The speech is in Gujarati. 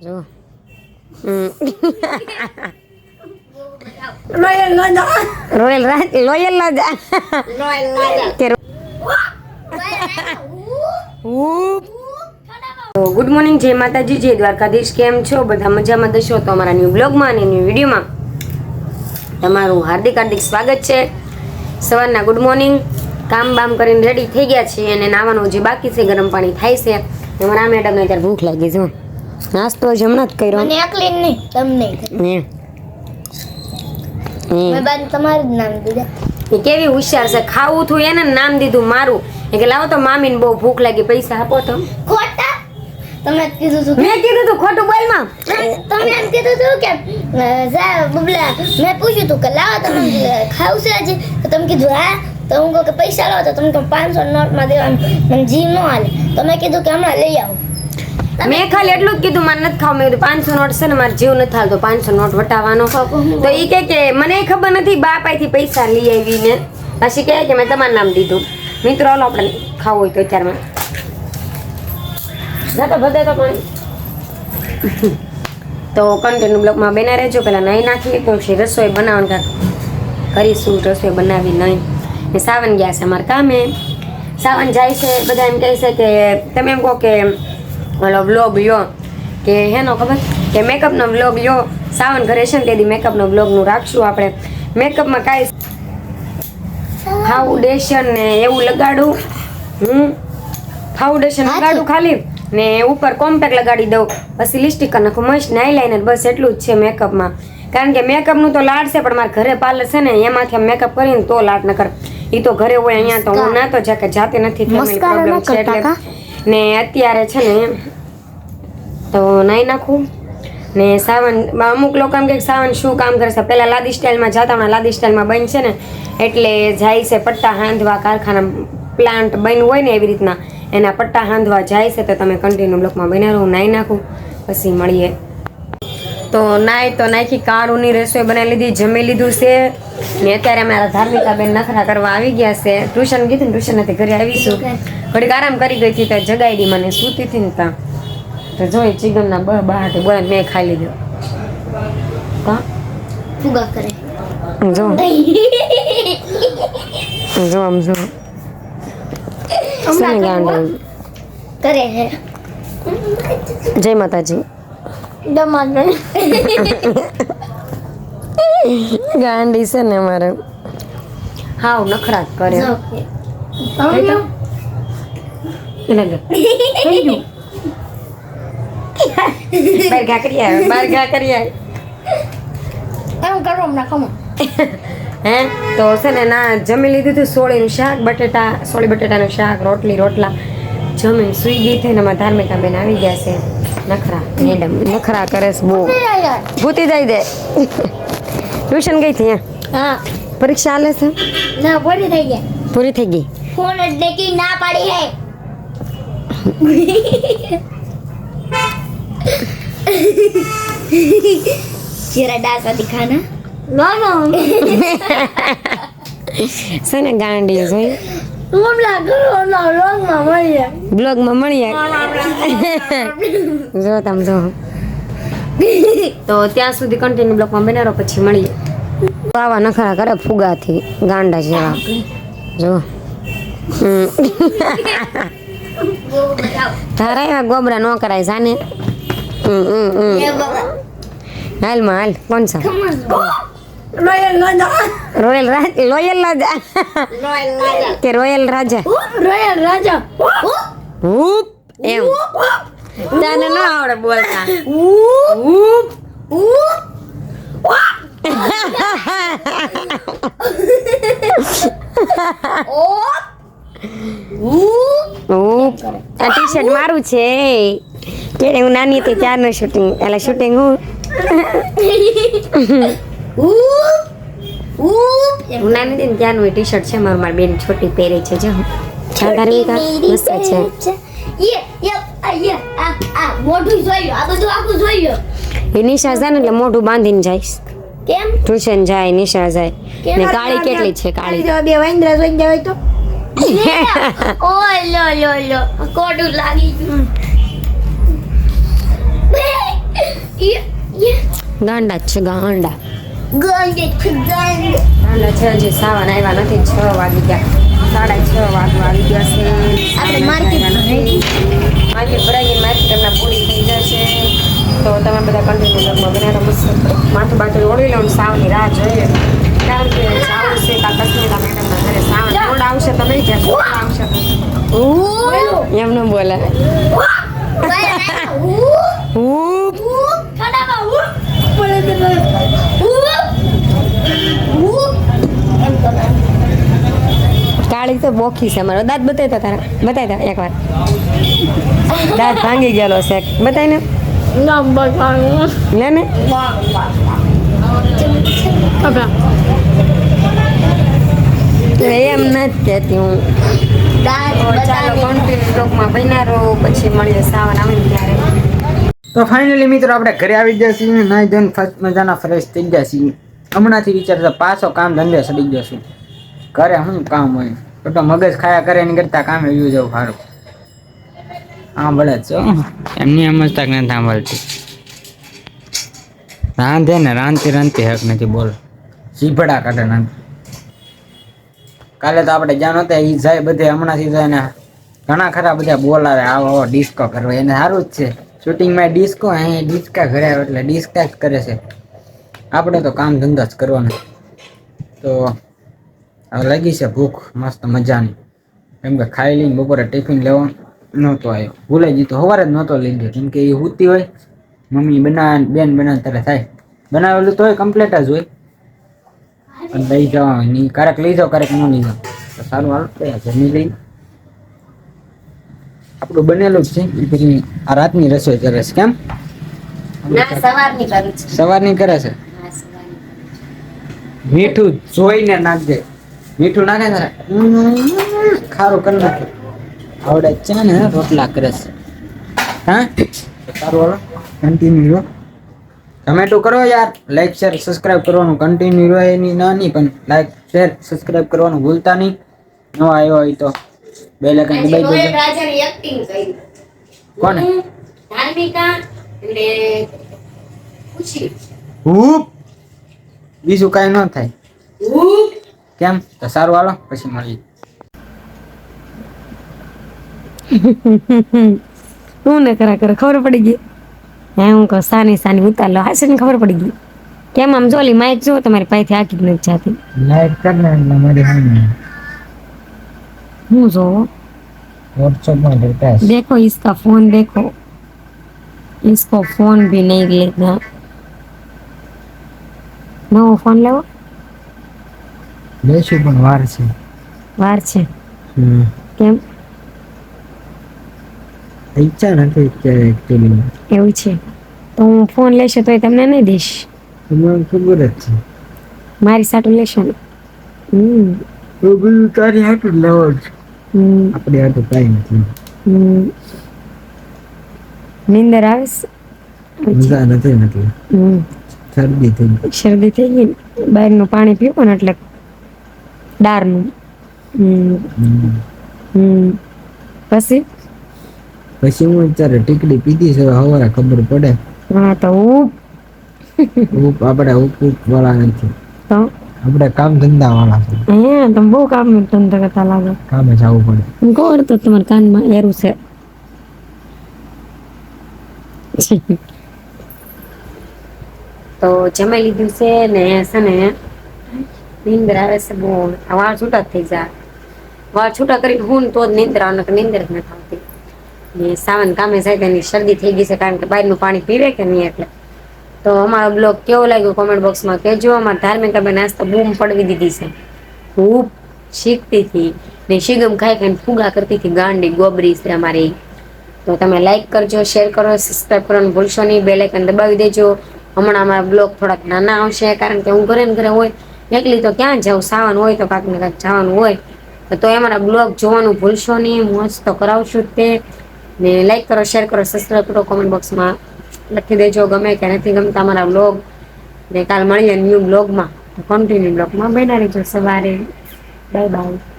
જો. Royal Raja loyal Raja loyal Raja good morning જય માતાજી, જય દ્વારકાધીશ. કેમ છો? બધા મજામાં દશો? તો અમારા ન્યૂ બ્લોગમાં અને ન્યૂ વિડીયોમાં તમારું હાર્દિક હાર્દિક સ્વાગત છે. સવારના ગુડ મોર્નિંગ. કામ બામ કરીને રેડી થઈ ગયા છીએ અને નાવાનું જે બાકી છે, ગરમ પાણી થાય છે. અમારા મેડમ અત્યારે ભૂખ લાગી જો. નાસ્તો જ હમણાં જ કર્યો. મને એકલી નહીં તમને ને ને મેં બાદ તમારું જ નામ દીધું. એ કેવી હોશિયાર છે? ખાવું થયું એને નામ દીધું મારું. એ કે લાવો તો મામીને બહુ ભૂખ લાગી પૈસા આપો તો ખોટા? તમે જ કીધું હતું મેં કીધું તું ખોટું બોલમાં. તમે એમ કીધું હતું કે બબલા મેં પૂછ્યું હતું કે લાવો તમે ખાવું છે આજે તો તમે કીધું હા. તો હું કહું કે પૈસા લાવો તો તમે તો પાંચસો નોટમાં દેવાનું. મને જીવ ન હાલે. તમે કીધું કે હમણાં લઈ આવો. મેં ખાલી એટલું જ કીધું મને નથી ખાવ. મેં કીધું, પાંચસો નોટ છે ને, મારે જીવ નથી હાલતો. પાંચસો નોટ વટાવવાનો. તો એ કહે કે, મને ખબર નથી, બાપ અહીંથી પૈસા લઈ આવીને પછી કહે કે, મેં તમારું નામ દીધું. મિત્રો, હાલો આપણે ખાવું હોય તો અત્યારમાં. ના તો, બધે તો પણ. તો કન્ટિન્યુ બ્લોકમાં બેના રહેજો. પહેલાં નહીં નાખીએ તો પછી રસોઈ બનાવવાનું કાંક કરીશું, રસોઈ બનાવી નહીં ને સાવન ગયા છે અમારા કામે. સાવન જાય છે, બધા એમ કહે છે કે, તમે એમ કહો કે ઓલો વ્લોગ લ્યો કે હેનો ખબર? કે મેકઅપનો બ્લોગ લ્યો. સાવન ઘરે છે ને તેથી મેકઅપનો બ્લોગનું રાખશું આપણે. મેકઅપમાં કાંઈ ફાઉન્ડેશન ને એવું લગાડું. હું ફાઉન્ડેશન લગાડું ખાલી. ને ઉપર કોમ્પેક્ટ લગાડી દઉં. પછી લિપસ્ટિક નાખું મસ્ત ને લઈને બસ એટલું જ છે મેકઅપમાં કારણ કે મેકઅપનું તો લાડ છે પણ મારા ઘરે પાર્લર છે ને એમાંથી મેકઅપ કરીને તો લાડ ન કર. એ તો ઘરે હોય અહીંયા તો હું ના તો જા કે જાતે નથી ફેમિલી પ્રોબ્લેમ છે એટલે ને અત્યારે છે ને તો નાઈ નાખું. ને સાવન અમુક લોકો એમ કે સાવન શું કામ કરે છે? પહેલા લાદી સ્ટાઇલમાં જતા હમણાં લાદી સ્ટાઇલમાં બંધ છે ને, એટલે જાય છે પટ્ટા હાંધવા કારખાના પ્લાન્ટ બન્યું હોય ને એવી રીતના, એના પટ્ટા હાંધવા જાય છે તો તમે કન્ટિન્યુ બ્લોકમાં બન્યા રહો, નાઈ નાખું, પછી મળીએ. તો નાય તો નાખી કાળુની રસોઈ બનાવી લીધી જમી લીધું છે. ને અત્યારે અમારા ધાર્મિકા બેન નખરા કરવા આવી ગયા છે. ટ્યુશન ગઈ હતી ને ટ્યુશન નથી ઘરે આવીશું. ઘડીક આરામ કરી ગઈ હતી તો જગાડી મને સૂતી હતી ને ત્યાં. તો જોઈ ચિકનના બ બહારથી બોલે મેં ખાઈ લીધો. કા? ફુગા કરે. જો જો આમ જો કરે હે જય માતાજી. ગાંડી છે ને અમારે. હાવ નખરા કરે. જો. એટલે લે. થઈ ગયું? બાર ઘા કરી આવે બાર ઘા કરી આવે એમ કરો હમણાં ખમો. હે? તો છે ને ના જમી લીધું હતું સોળીનું શાક બટેટા સોળી બટેટાનું શાક રોટલી રોટલા. જમીન સુઈ ગઈ થઈને અમારા ધાર્મિકા બેન આવી ગયા છે. નખરા. મેડમ નખરા કરે છે બહુ. ભૂતી જાય દે. ટ્યુશન ગઈ હતી હા. પરીક્ષા હાલે છે? ના પૂરી થઈ ગયા પૂરી થઈ ગઈ? ફોન જ દેખી ના પાડી હે. જરા ડાસા દિખાના. ના ના. છે ને ગાંડી જોઈ? બ્લોગમાં મળીએ. જો તમે જો. તો ત્યાં સુધી કન્ટિન્યુ બ્લોગમાં બનાવો પછી મળીએ. તો આવા નખરા કરે ફુગાથી ગાંડા જેવા. જો. તારા એવા ગોબરા ન કરાય હમ. હાલમાં હાલ કોણ છે? Royal Raja royal Raj loyal Raja royal Raja કે રોયલ રાજા રોયલ રાજા ઉપ એમ તને ન આવડે બોલતા ઉપ ઉપ આ ટી શર્ટ મારું છે કે હું નાની હતી ત્યારનું શૂટિંગ એટલે શૂટિંગ હું હું નાની દીન ત્યાંનું એ ટી શર્ટ છે મારું મારી બેન છોટી પહેરે છે જો. ખ્યાલ ધાર્મિકા મસ્ત છે. યે યે યે આ આ મોઢું જોયું આ બધું આખું જોયું. એ નિશા જાય ને એટલે મોઢું બાંધીને જાય કેમ? ટ્યુશન જાય નિશા જાય. ને કાળી કેટલી છે કાળી? બે વાંદરા જોઈ જાય તો. ઓય લો લો લો. કોડું લાગી ગયું. ગાંડા છે ગાંડા. ગાંડે છે હજી સાવન આવ્યા નથી છ વાગી ગયા સાડા છ વાગવા આવી ગયા છે આપણે માર્કેટમાં માર્કેટ ભરાઈ માર્કેટ એમના પૂરી થઈ જશે તો તમે બધા કન્ટિન્યુ લગમાં બનાવો મસ્ત માથું બાથું ઓળી લઉં સાવની રાહ જોઈએ કારણ કે જાવું છે કાં કશ્મીરા મેડમના ઘરે સાવન મોડ આવશે તો નહીં જાય મોડ આવશે એમ ન બોલે હું કાળી તો બોખી છે મારો દાંત બતાવી તો તારા. બતાવી દો એકવાર. દાંત ભાંગી ગયેલો છે. બતાવી ને. લે ને. એમ નથી કહેતી હું. તો ચાલો કન્ટિન્યુ બ્લોગમાં બન્યા રહો પછી મળીએ સાવન આવીને ત્યારે. તો ફાઇનલી મિત્રો આપણે ઘરે આવી ગયા છીએ. નાઈ ધોઈને ફર્સ્ટ મજાના ફ્રેશ થઈ ગયા છીએ. હમણાંથી વિચારતા પાછો કામ ધંધે સડી જશું ઘરે શું કામ હોય? તો મગજ ખાયા કરે એની કરતા કામે વ્યૂ જવું સારું ભલે જ છો. એમની એમ કે નથી સાંભળતી. રાંધે ને રાંધતી રાંધતી હક નથી બોલ. સીભડા કાઢે રાંધ કાલે તો આપણે જ્યાં નહોતા એ જાય બધે હમણાં સીધા ને ઘણા ખરા બધા બોલાવે આવો આવો ડિસ્કો કરવા. એને સારું જ છે. શૂટિંગમાં ડિસ્કો અહીં ડિસ્કા ઘરે એટલે ડિસ્કા જ કરે છે. આપણે તો કામ ધંધા જ કરવાના. તો હવે લાગી છે ભૂખ મસ્ત મજાની. કેમ કે ખાઈ લઈને બપોરે ટિફિન લેવા નહોતો આવ્યો. ભૂલાઈ ગયું તો સવારે જ નહોતો લઈ ગયો કેમ કે એ હુતી હોય મમ્મી બનાવે બેન બનાવે ત્યારે થાય. બનાવેલું તોય કમ્પ્લેટ જ હોય. પણ લઈ જવા ની ક્યારેક લઈ જાઓ ક્યારેક ન લઈ જાઓ. તો સારું હાલ તો જમી લઈ. આપણું બનેલું જ છે. પછી આ રાતની રસોઈ કરે છે. કેમ? ના સવારની કરું છું. સવારની કરે છે. મીઠું જોઈને નાખજે. મીઠું નાખે ને તારે ખારું કરી નાખે. આવડે જ છે ને રોટલા કરે છે. હા? તો સારું હાલો કન્ટિન્યુ રહો ટમેટું કરો યાર. લાઈક શેર સબસ્ક્રાઇબ કરવાનું કન્ટિન્યુ રહે એની ના નહીં પણ લાઈક શેર સબસ્ક્રાઇબ કરવાનું ભૂલતા નહીં. ન આવ્યો હોય તો. બે લેકન આજે દબાઈ ગોયલ દેજો રાજાની acting કરી. કોને? હું, ધાર્મિકા અને ખુશી. હૂપ! બીજું કાંઈ ન થાય. હું કેમ તો સારું હાલો પછી મળીએ હું ને કરા કરા ખબર પડી ગઈ હે હું કહું સાની સાની ઉતાર લો હાશે ને ખબર પડી ગઈ કેમ આમ જોલી માઇક જો તમારી પાસેથી આખી જ નથી જાતી લાઈક કર ને એટલે મારી સામે હું જોવો व्हाट्सएप में देता है देखो इसका फोन देखो इसको फोन भी नहीं लेना નવો ફોન લેવો લેશું પણ વાર છે. વાર છે. કેમ? ઈચ્છા નથી અત્યારે એકચ્યુઅલી એવું છે. તો હું ફોન લેશે તોય તમને નહીં દઈશ. તમને ખબર જ છે. મારી સાટું લેશો ને. હમ. તો બધું તારી હાટું લેવો હમ. આપણે હાટું કાંઈ નથી. નીંદર આવે છે? નથી નથી શરદી થઈ ગઈ. શરદી થઈ ગઈ બહારનું પાણી પીવું ને એટલે હમ પછી પછી હું અત્યારે ટીકડી પીધી છે હવે ખબર પડે હા તો ઉપ ઉપ આપણે ઉપ ઉપ વાળા નથી તો આપણે કામ ધંધા વાળા છે હે તમે બહુ કામ ધંધા કરતા લાગો કામે જવું પડે હું કહું તો તમારા કાનમાં એરું છે તો જમાઈ લીધું છે ને છે ને નીંદર આવે છે બહુ. વાળ છૂટા થઈ જાય વાળ છૂટા કરીને હું તો જ નીંદર આવે કે નીંદર જ નથી આવતી ને સાવન કામે જાય તેની શરદી થઈ ગઈ છે કારણ કે બહારનું પાણી પીવે કે નહીં એટલે. તો અમારો બ્લોગ કેવો લાગ્યો કોમેન્ટ બોક્સમાં કહેજો અમારા ધાર્મિક અમે નાસ્તો બૂમ પડવી દીધી છે. ખૂબ શીખતી હતી. ને શીગમ ખાઈ ખાઈને ફુગા કરતી હતી ગાંડી ગોબરી છે અમારી. તો તમે લાઈક કરજો શેર કરો સબસ્ક્રાઈબ કરવાનું ભૂલશો નહીં. બે લાઇકન દબાવી દેજો. હમણાં અમારા બ્લોગ થોડાક નાના આવશે કારણ કે હું ઘરે ને ઘરે હોય એકલી તો ક્યાં જવું? સાવાનું હોય તો કાંક ને કાંક જવાનું હોય. તો અમારા બ્લોગ જોવાનું ભૂલશો નહીં. મોજ તો કરાવશું જ તે. ને લાઈક કરો શેર કરો સબસ્ક્રાઈબ કરો કોમેન્ટ બોક્સમાં લખી દેજો ગમે કે નથી ગમતા અમારા બ્લોગ. ને કાલ મળીએ ન્યૂ બ્લોગમાં. કન્ટિન્યુ બ્લોગમાં બેના રહેજો સવારે. Bye bye